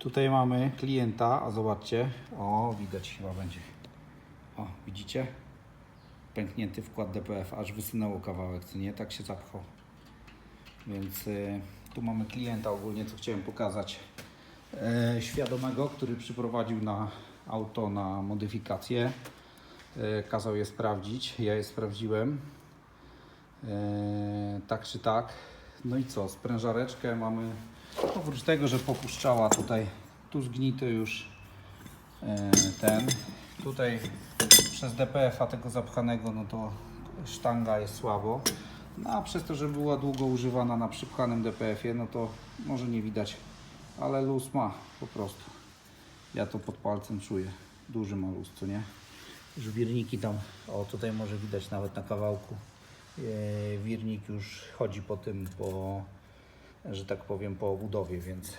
Tutaj mamy klienta, a zobaczcie, o widać chyba będzie. O, widzicie? Pęknięty wkład DPF, aż wysunęło kawałek, co nie? Tak się zapchał. Więc y, tu mamy klienta ogólnie, co chciałem pokazać. E, świadomego, który przyprowadził na auto na modyfikację. E, kazał je sprawdzić, ja je sprawdziłem. E, tak czy tak. No i co, sprężareczkę mamy. Oprócz tego, że popuszczała tutaj, tu zgnity już e, ten. Tutaj przez DPF-a tego zapchanego, no to sztanga jest słabo. No a przez to, że była długo używana na przypchanym DPF-ie, no to może nie widać, ale luz ma po prostu. Ja to pod palcem czuję. Duży ma luz, co nie? Już wirniki tam, o tutaj może widać nawet na kawałku. E, wirnik już chodzi po tym, po, że tak powiem, po obudowie, więc